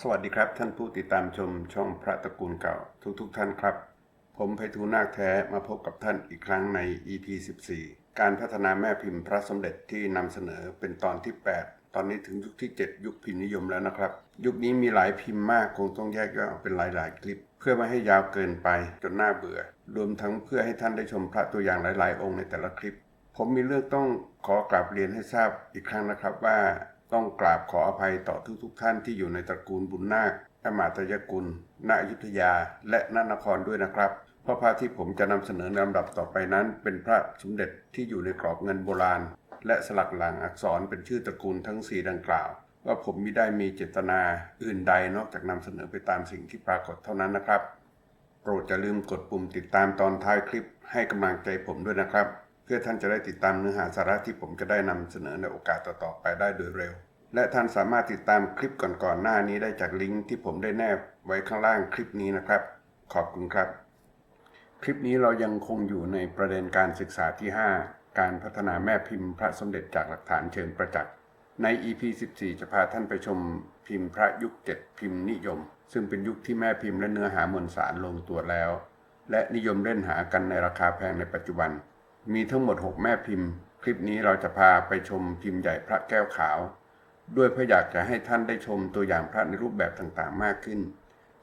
สวัสดีครับ ท่านผู้ติดตามชมช่องพระตระกูลเก่าทุกๆทท่านครับ ผมไพฑูรย์นาคแท้มาพบกับท่านอีกครั้งใน EP 14 การพัฒนาแม่พิมพ์พระสมเด็จที่นำเสนอเป็นตอนที่ 8 ตอนนี้ถึงยุคที่ 7 ยุคพิมพ์นิยมแล้วนะครับ ยุคนี้มีหลายพิมพ์มากคงต้องแยกย่อยออกเป็นหลายๆ คลิป เพื่อไม่ให้ยาวเกินไปจนน่าเบื่อ รวมทั้งเพื่อให้ท่านได้ชมพระตัวอย่างหลาย ๆ องค์ในแต่ละคลิป ผมมีเรื่องต้องขอกราบเรียนให้ทราบอีกครั้งนะครับว่า ต้องกราบขออภัยต่อทุกๆทท่านที่อยู่ในตระกูลบุญนาคอมาตยกุลณอยุธยา และนนครด้วยนะครับเพราะพระที่ผมจะนำเสนอในลำดับต่อไปนั้น เป็นพระสมเด็จที่อยู่ในกรอบเงินโบราณ และสลักหลังอักษรเป็นชื่อตระกูลทั้งสี่ดังกล่าว ว่าผมมิได้มีเจตนาอื่นใดนอกจากนำเสนอไปตามสิ่งที่ปรากฏเท่านั้นนะครับ โปรดอย่าลืมกดปุ่มติดตามตอนท้ายคลิปให้กำลังใจผมด้วยนะครับ เพื่อท่านจะได้ติดตามเนื้อหาสาระที่ผมจะได้นำเสนอในโอกาสต่อๆไปได้โดยเร็ว และท่านสามารถติดตามคลิปก่อนๆหน้านี้ได้จากลิงก์ที่ผมได้แนบไว้ข้างล่างคลิปนี้นะครับ ขอบคุณครับ คลิปนี้เรายังคงอยู่ในประเด็นการศึกษาที่ 5 การพัฒนาแม่พิมพ์พระสมเด็จจากหลักฐานเชิงประจักษ์ใน EP 14 จะพาท่านไปชมพิมพ์พระยุค 7 พิมพ์นิยม ซึ่งเป็นยุคที่แม่พิมพ์และเนื้อหามวลสารลงตัวแล้ว และนิยมเล่นหากันในราคาแพงในปัจจุบัน มีทั้งหมด 6 แม่พิมพ์ คลิปนี้เราจะพาไปชมพิมพ์ใหญ่พระแก้วขาว ด้วยเพื่ออยากจะให้ท่านได้ชมตัวอย่างพระในรูปแบบต่างๆ มากขึ้น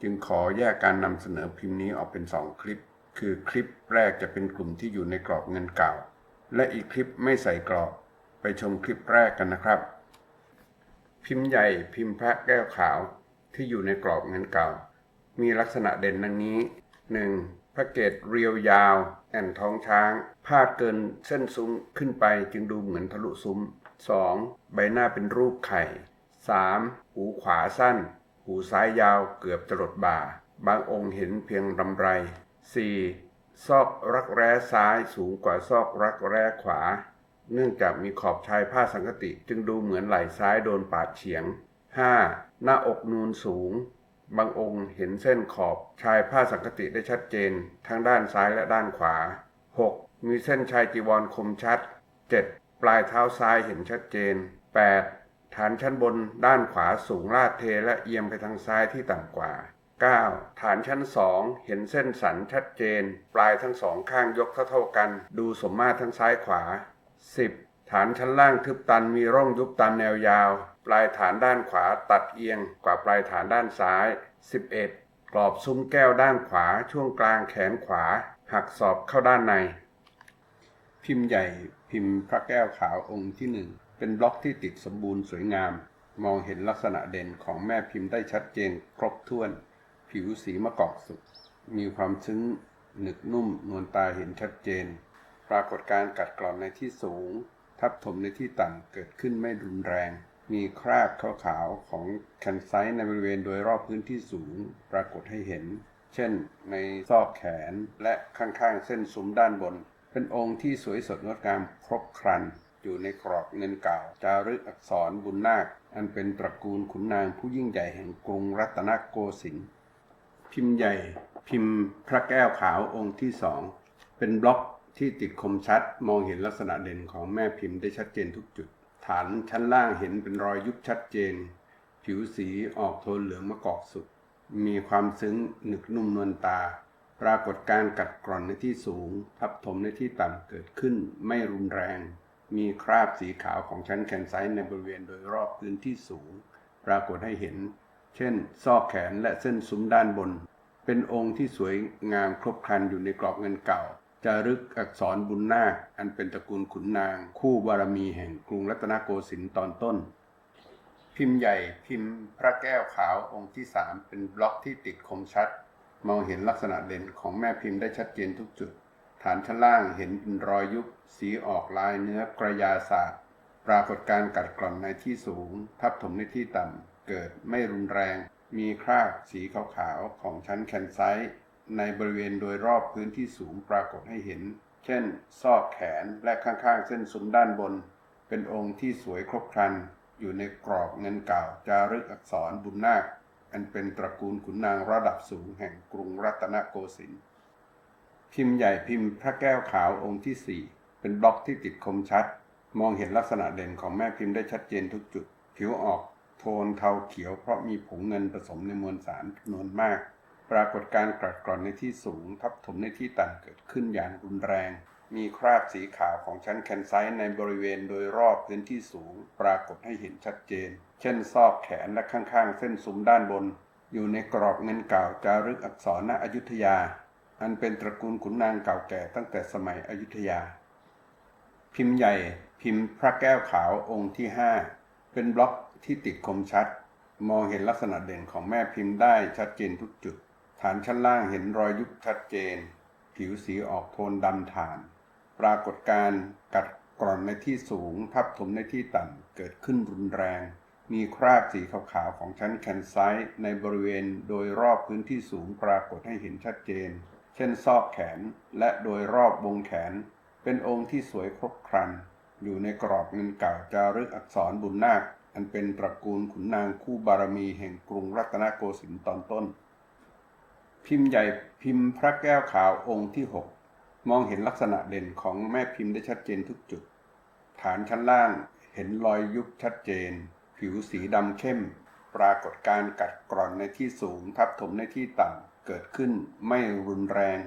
จึงขอแยกการนำเสนอพิมพ์นี้ออกเป็น 2 คลิป คือคลิปแรกจะเป็นกลุ่มที่อยู่ในกรอบเงินเก่า และอีกคลิปไม่ใส่กรอบ ไปชมคลิปแรกกันนะครับ พิมพ์ใหญ่พิมพ์พระแก้วขาวที่อยู่ในกรอบเงินเก่า มีลักษณะเด่นดังนี้ 1. พระเกตเรียวยาว แอนท้องช้าง พาดเกินเส้นซุ้มขึ้นไปจึงดูเหมือนทะลุซุ้ม 2. ใบหน้าเป็นรูปไข่ 3. หูขวาสั้น หูซ้ายยาวเกือบจะหลดบ่า บางองค์เห็นเพียงลำไร 4. ซอกรักแร้ซ้ายสูงกว่าซอกรักแร้ขวา เนื่องจากมีขอบชายผ้าสังกติจึงดูเหมือนไหล่ซ้ายโดนปาดเฉียง 5. หน้าอกนูนสูง บางองค์เห็นเส้นขอบชายผ้าสังกติได้ชัดเจน ทั้งด้านซ้ายและด้านขวา 6. มีเส้นชายจีวรคมชัด 7. ปลายเท้าซ้ายเห็นชัดเจน 8. ฐานชั้นบนด้านขวาสูงลาดเทและเอียงไปทางซ้ายที่ต่ำกว่า 9. ฐานชั้นสองเห็นเส้นสันชัดเจน ปลายทั้งสองข้างยกเท่าๆกัน ดูสมมาตรทั้งซ้ายขวา 10. ฐานชั้นล่างทึบตันมีร่องยุบตามแนวยาว ปลายฐานด้านขวาตัดเอียงกว่าปลายฐานด้านซ้าย 11. กรอบซุ้มแก้วด้านขวาช่วงกลางแขนขวา หักศอกเข้าด้านใน พิมพ์ใหญ่พิมพ์พระแก้วขาวองค์ที่หนึ่งเป็นบล็อกที่ติดสมบูรณ์สวยงาม มองเห็นลักษณะเด่นของแม่พิมพ์ได้ชัดเจนครบถ้วน ผิวสีมะกอกสุกมีความซึ้งหนึกนุ่มนวลตาเห็นชัดเจน ปรากฏการกัดกร่อนในที่สูง ทับถมในที่ต่ำเกิดขึ้นไม่รุนแรง มีคราบขาวๆของแคนไซต์ในบริเวณโดยรอบพื้นที่สูงปรากฏให้เห็น เช่น ในซอกแขนและข้างๆเส้นซุ้มด้านบน เป็นองค์ที่สวยสดงดงามครบครัน อยู่ในกรอบเงินเก่า จารึกอักษรบุญนาค อันเป็นตระกูลขุนนางผู้ยิ่งใหญ่แห่งกรุงรัตนโกสินทร์พิมพ์ใหญ่ พิมพ์พระแก้วขาวองค์ที่สองเป็นบล็อก ที่ติดคมชัดมองเห็นลักษณะเด่นของแม่พิมพ์ได้ชัดเจนทุกจุด ฐานชั้นล่างเห็นเป็นรอยยุบชัดเจน ผิวสีออกโทนเหลืองมะกอกสุด มีความซึ้งหนึกนุ่มนวลตา ปรากฏการกัดกร่อนในที่สูง ทับถมในที่ต่ำเกิดขึ้นไม่รุนแรง มีคราบสีขาวของชั้นแคนไซต์ในบริเวณโดยรอบพื้นที่สูง ปรากฏให้เห็น เช่น ซอกแขนและเส้นซุ้มด้านบน เป็นองค์ที่สวยงามครบครันอยู่ในกรอบเงินเก่า จารึกอักษรบุญนาค อันเป็นตระกูลขุนนาง คู่บารมีแห่งกรุงรัตนโกสินทร์ตอนต้น พิมพ์ใหญ่พิมพ์พระแก้วขาวองค์ที่สามเป็นบล็อกที่ติดคมชัด มองเห็นลักษณะเด่นของแม่พิมพ์ได้ชัดเจนทุกจุด ฐานชั้นล่างเห็นเป็นรอยยุบสีออกลายเนื้อกระยาศาสตร์ ปรากฏการกัดกร่อนในที่สูง ทับถมในที่ต่ำเกิดไม่รุนแรง มีคราบสีขาวๆของชั้นแคนไซต์ ในบริเวณโดยรอบพื้นที่สูงปรากฏให้เห็น เช่น ซอกแขนและข้างๆ เส้นซุ้มด้านบน เป็นองค์ที่สวยครบครัน อยู่ในกรอบเงินเก่าจารึกอักษรบุญนาค อันเป็นตระกูลขุนนางระดับสูงแห่งกรุงรัตนโกสินทร์พิมพ์ใหญ่พิมพ์พระแก้วขาวองค์ที่ 4 เป็นบล็อกที่ติดคมชัด มองเห็นลักษณะเด่นของแม่พิมพ์ได้ชัดเจนทุกจุด ผิวออกโทนเทาเขียวเพราะมีผงเงินผสมในมวลสารจำนวนมาก ปรากฏการกรัดกร่อนในที่สูงทับถมในที่ต่ำเกิดขึ้นอย่างรุนแรง มีคราบสีขาวของชั้นแคนไซต์ในบริเวณโดยรอบพื้นที่สูง ปรากฏให้เห็นชัดเจน เช่นซอกแขนและข้างๆ เส้นซุ้มด้านบน อยู่ในกรอบเงินเก่าจารึกอักษรณอยุธยา อันเป็นตระกูลขุนนางเก่าแก่ตั้งแต่สมัยอยุธยา พิมพ์ใหญ่ พิมพ์พระแก้วขาวองค์ที่ 5 เป็นบล็อกที่ติดคมชัด มองเห็นลักษณะเด่นของแม่พิมพ์ได้ชัดเจนทุกจุด ฐานชั้นล่างเห็นรอยยุบชัดเจน ผิวสีออกโทนดำฐาน ปรากฏการกัดกร่อนในที่สูง ทับถมในที่ต่ำเกิดขึ้นรุนแรง มีคราบสีขาวๆของชั้นแคนไซต์ในบริเวณโดยรอบพื้นที่สูงปรากฏให้เห็นชัดเจน เช่นซอกแขนและโดยรอบวงแขน เป็นองค์ที่สวยครบครัน อยู่ในกรอบเงินเก่าจารึกอักษรบุญนาคอันเป็นตระกูลขุนนางคู่บารมีแห่งกรุงรัตนโกสินทร์ตอนต้น พิมพ์ใหญ่พิมพ์พระแก้วขาวองค์ที่ 6 มองเห็นลักษณะเด่นของแม่พิมพ์ได้ชัดเจนทุกจุด ฐานชั้นล่างเห็นรอยยุบชัดเจน ผิวสีดำเข้ม ปรากฏการกัดกร่อนในที่สูงทับถมในที่ต่ำเกิดขึ้นไม่รุนแรง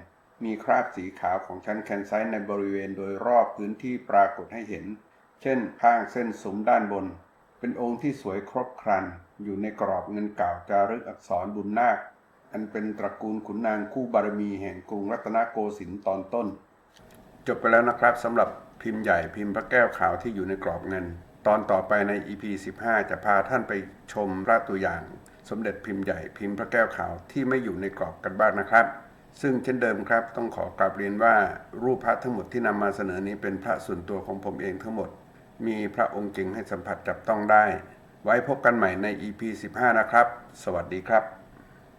มีคราบสีขาวของชั้นแคนไซต์ในบริเวณโดยรอบพื้นที่ปรากฏให้เห็น เช่นข้างเส้นสุมด้านบน เป็นองค์ที่สวยครบครัน อยู่ในกรอบเงินเก่าจารึกอักษรบุญนาค อันเป็นตระกูลขุนนางคู่บารมีแห่งกรุงรัตนโกสินทร์ตอนต้น จบไปแล้วนะครับสำหรับพิมพ์ใหญ่พิมพ์พระแก้วขาวที่อยู่ในกรอบเงิน ตอนต่อไปใน EP 15 จะพาท่านไปชมพระตัวอย่าง สมเด็จพิมพ์ใหญ่พิมพ์พระแก้วขาวที่ไม่อยู่ในกรอบกันบ้างนะครับซึ่งเช่นเดิมครับต้องขอกราบเรียนว่ารูปพระทั้งหมดที่นำมาเสนอนี้เป็นพระส่วนตัวของผมเองทั้งหมด มีพระองค์จริงให้สัมผัสจับต้องได้ ไว้พบกันใหม่ใน EP 15 นะครับ สวัสดีครับ